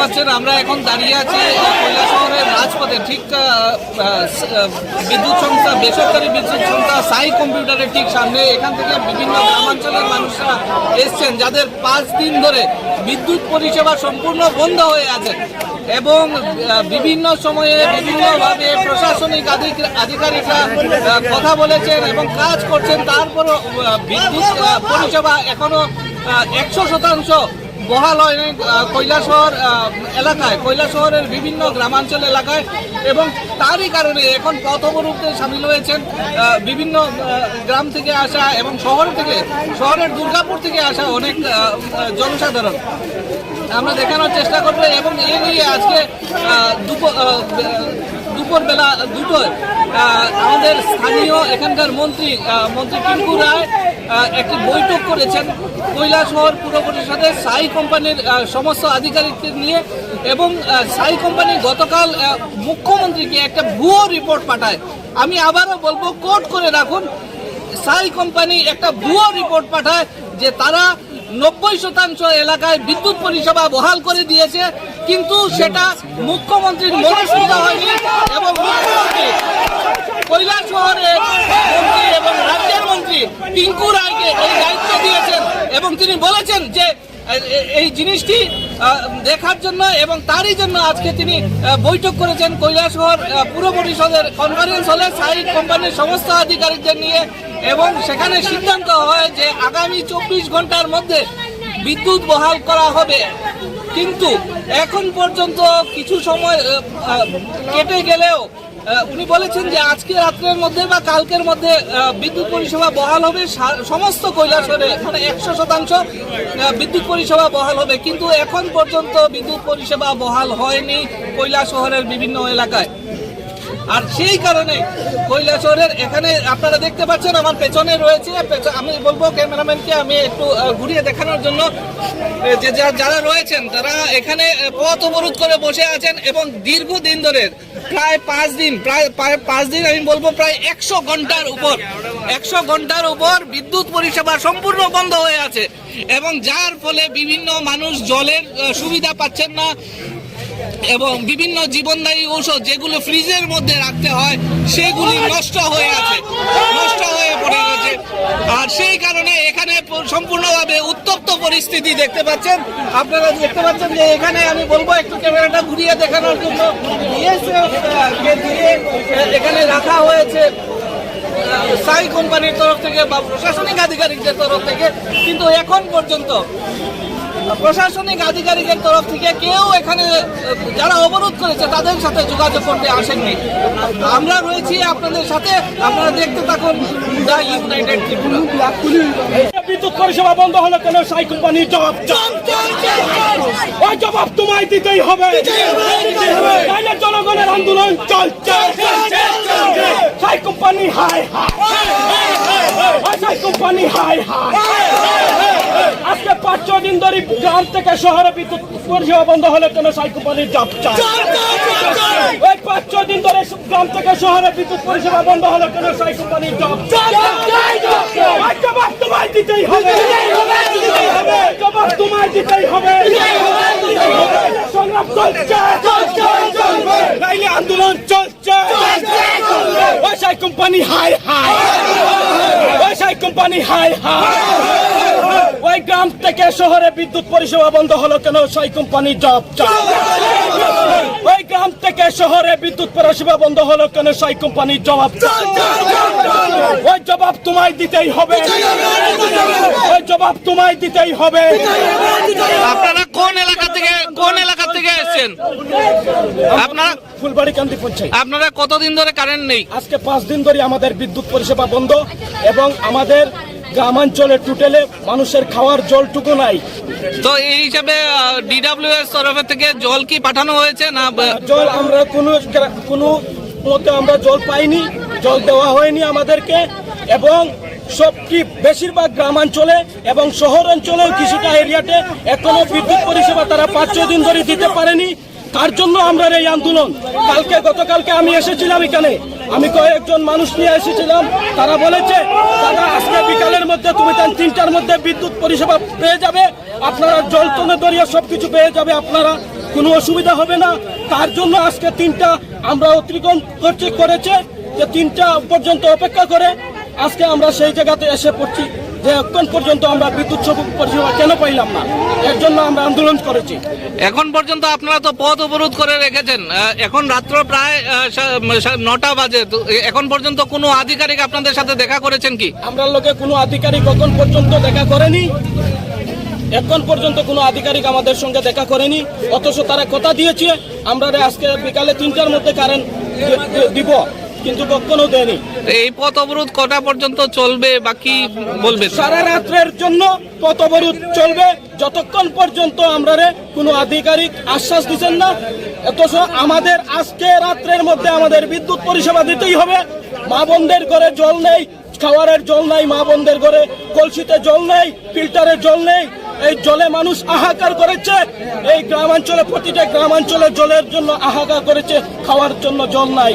পাচ্ছেন, আমরা এখন দাঁড়িয়ে আছি কৈলা শহরের রাজপথে। ঠিক বিদ্যুৎ সংস্থা, বেসরকারি বিদ্যুৎ সংস্থা সাই কম্পিউটারের ঠিক সামনে। এখান থেকে বিভিন্ন গ্রামাঞ্চলের মানুষরা এসছেন, যাদের পাঁচ দিন ধরে বিদ্যুৎ পরিষেবা সম্পূর্ণ বন্ধ হয়ে আছে। এবং বিভিন্ন সময়ে বিভিন্নভাবে প্রশাসনিক আধিকারিকরা কথা বলেছেন এবং কাজ করছেন। তারপরও বিদ্যুৎ পরিষেবা এখনও একশো শতাংশ বহাল হয়নি কৈলাসহর এলাকায়, কৈলাসহরের বিভিন্ন গ্রামাঞ্চল এলাকায় এবং তারই কারণে এখন পথ সামিল হয়েছেন বিভিন্ন গ্রাম থেকে আসা এবং শহর থেকে, শহরের দুর্গাপুর থেকে আসা অনেক জনসাধারণ। আমরা দেখানোর চেষ্টা করব এবং এ নিয়ে আজকে দুপুর দুপুরবেলা দুপুর দুটোয় আমাদের স্থানীয় এখানকার মন্ত্রী মন্ত্রী টিঙ্কু রায় একটি বৈঠক করেছেন কৈলাসহর পুর পরিষদের সাই কোম্পানির সমস্ত আধিকারিকদের নিয়ে এবং সাই কোম্পানি গতকাল মুখ্যমন্ত্রীকে একটা ভুয়ো রিপোর্ট পাঠায়। আমি আবারও বলব, কোর্ট করে রাখুন, সাই কোম্পানি একটা ভুয়ো রিপোর্ট পাঠায় যে তারা নব্বই শতাংশ এলাকায় বিদ্যুৎ পরিষেবা বহাল করে দিয়েছে, কিন্তু সেটা মুখ্যমন্ত্রীর মনস্বিত হয়নি এবং মুখ্যমন্ত্রী কৈলাস শহরের মন্ত্রী এবং রাজ্যের মন্ত্রী টিঙ্কু রায়কে এই দায়িত্ব দিয়েছেন এবং তিনি বলেছেন যে এই জিনিসটি দেখার জন্য এবং তারই জন্য আজকে তিনি বৈঠক করেছেন কৈলাসহর পুর পরিষদের কনফারেন্স হলে সাই কোম্পানির সমস্ত আধিকারিকদের নিয়ে এবং সেখানে সিদ্ধান্ত হয় যে আগামী চব্বিশ ঘণ্টার মধ্যে বিদ্যুৎ বহাল করা হবে। কিন্তু এখন পর্যন্ত কিছু সময় কেটে গেলেও উনি বলেছেন যে আজকে রাত্রের মধ্যে বা কালকের মধ্যে বিদ্যুৎ পরিষেবা বহাল হবে সমস্ত কৈলাসরে মানে একশো শতাংশ বিদ্যুৎ পরিষেবা বহাল হবে। কিন্তু এখন পর্যন্ত বিদ্যুৎ পরিষেবা বহাল হয়নি কৈলাস শহরের বিভিন্ন এলাকায়। আর সেই কারণে কৈলাসহরের এখানে আপনারা দেখতে পাচ্ছেন, আমার পেছনে রয়েছে আমি বলব ক্যামেরাম্যানকে আমি একটু ঘুরিয়ে দেখানোর জন্য যা- যারা রয়েছেন, তারা এখানে পথ অবরোধ করে বসে আছেন এবং দীর্ঘদিন ধরে প্রায় পাঁচ দিন, প্রায় পাঁচ দিন আমি বলব প্রায় একশো ঘণ্টার উপর, একশো ঘণ্টার উপর বিদ্যুৎ পরিষেবা সম্পূর্ণ বন্ধ হয়ে আছে। এবং যার ফলে বিভিন্ন মানুষ জলের সুবিধা পাচ্ছেন না এবং বিভিন্ন জীবনদায়ী ঔষধ যেগুলো ফ্রিজের মধ্যে রাখতে হয়, সেগুলি নষ্ট হয়ে আছে, নষ্ট হয়ে পড়ে গেছে আর সেই কারণে এখানে সম্পূর্ণভাবে উত্তপ্ত পরিস্থিতি দেখতে পাচ্ছেন। আপনারা দেখতে পাচ্ছেন যে এখানে আমি বলব, একটু ক্যামেরাটা ঘুরিয়ে দেখানোর জন্য। দিয়ে এখানে রাখা হয়েছে সাই কোম্পানির তরফ থেকে বা প্রশাসনিক আধিকারিকদের তরফ থেকে। কিন্তু এখন পর্যন্ত প্রশাসনিক আধিকারিকের তরফ থেকে কেউ এখানে যারা অবরোধ করেছে তাদের সাথে যোগাযোগ করতে আসেননি। আমরা রয়েছি আপনাদের সাথে আপনারা দেখতে থাকুন দ্য ইউনাইটেড ত্রিপুরা। বিদ্যুৎ পরিষেবা বন্ধ হলো কেন সাই কোম্পানির জবাব ওই জবাব তোমায় দিতেই হবে। তাইলে জনগণের আন্দোলন চলছে সাই কোম্পানি হাই হাই সাই কোম্পানি হাই হাই আজকে পাঁচ ছ দিন ধরে গ্রাম থেকে শহরে বিদ্যুৎ পরিষেবা বন্ধ হলো কেন সাই কোম্পানির জব চাই। ওই পাঁচ ছ দিন ধরে গ্রাম থেকে শহরে বিদ্যুৎ পরিষেবা বন্ধ হলো কেন সাই কোম্পানির জব ওই জবাব তোমায় দিতেই হবে। জবাব তোমায় দিতেই হবে। সংগ্রাম চলছে। নাইলে আন্দোলন চলছে। ওই সাই কোম্পানি হাই হাই কোম্পানি হাই হাই ওই গ্রাম থেকে শহরে বিদ্যুৎ পরিষেবা বন্ধ হলো কেন? সাই কোম্পানি জব ওই গ্রাম থেকে শহরে বিদ্যুৎ পরিষেবা বন্ধ হলো কেন? সাই কোম্পানি জবাব ওই জবাব তোমায় দিতেই হবে। ওই জবাব তোমায় দিতেই হবে। আপনারা কোন এলাকা থেকে কোন এলাকা থেকে এসেছেন? আপনারা ফুলবাড়ি কান্দি পঞ্চায়েত আপনারা কতদিন ধরে কারেন্ট নেই? আজকে পাঁচ দিন ধরে আমাদের বিদ্যুৎ পরিষেবা বন্ধ এবং আমাদের গ্রামাঞ্চলে টোটালে মানুষের খাওয়ার জলটুকু নাই। তো এই হিসাবে ডিডাব্লিউএস তরফের থেকে জল কি পাঠানো হয়েছে না জল আমরা কোনো কোনো মতে আমরা জল পাইনি জল দেওয়া হয়নি আমাদেরকে এবং সব কি বেশিরভাগ গ্রামাঞ্চলে এবং শহর অঞ্চলেও কিছুটা এরিয়াতে এখনও বিদ্যুৎ পরিষেবা তারা পাঁচ ছয় দিন ধরে দিতে পারেনি। তার জন্য আমরা এই আন্দোলন। কালকে গতকালকে আমি এসেছিলাম এখানে। আমি কয়েকজন মানুষ নিয়ে এসেছিলাম। তারা বলেছে তারা আজকে বিকালের মধ্যে তুমি তার তিনটার মধ্যে বিদ্যুৎ পরিষেবা পেয়ে যাবে। আপনারা জল তুলে দরিয়া সব কিছু পেয়ে যাবে, আপনারা কোনো অসুবিধা হবে না। তার জন্য আজকে তিনটা আমরা অতিক্রম করছে, করেছে। যে তিনটা পর্যন্ত অপেক্ষা করে আজকে আমরা সেই জায়গাতে এসে পড়ছি। যে এখন পর্যন্ত আমরা বিদ্যুৎ পরিষেবা কেন পাইলাম না? এর জন্য আমরা আন্দোলন করেছি। এখন পর্যন্ত আপনারা তো পথ অবরোধ করে রেখেছেন। এখন রাত্র প্রায় নটা বাজে। এখন পর্যন্ত কোনো আধিকারিক আপনাদের সাথে দেখা করেছেন কি? আমরা লোকে কোনো আধিকারিক এখন পর্যন্ত দেখা করেনি। এখন পর্যন্ত কোনো আধিকারিক আমাদের সঙ্গে দেখা করেনি। অথচ তারা কথা দিয়েছে আমরা আজকে বিকালে তিনটার মধ্যে কারেন্ট দিব। কিন্তু কখনো দেয়নি। এই পথ অবরোধ কটা পর্যন্ত চলবে বা কি বলবেন সারা রাত্রের জন্য পথ অবরোধ চলবে। যতক্ষণ পর্যন্ত আমরা রে কোনো আধিকারিক আশ্বাস দিচ্ছেন না অথচ আমাদের আজকে রাত্রের মধ্যে আমাদের বিদ্যুৎ পরিষেবা দিতেই হবে। মা বোনদের ঘরে জল নেই খাওয়ারের জল নাই মা বোনদের ঘরে কলসিতে জল নেই ফিল্টারের জল নেই। এই জলে মানুষ আহাকার করেছে। এই গ্রামাঞ্চলে প্রতিটা গ্রামাঞ্চলে জলের জন্য আহাকার করেছে। খাওয়ার জন্য জল নাই।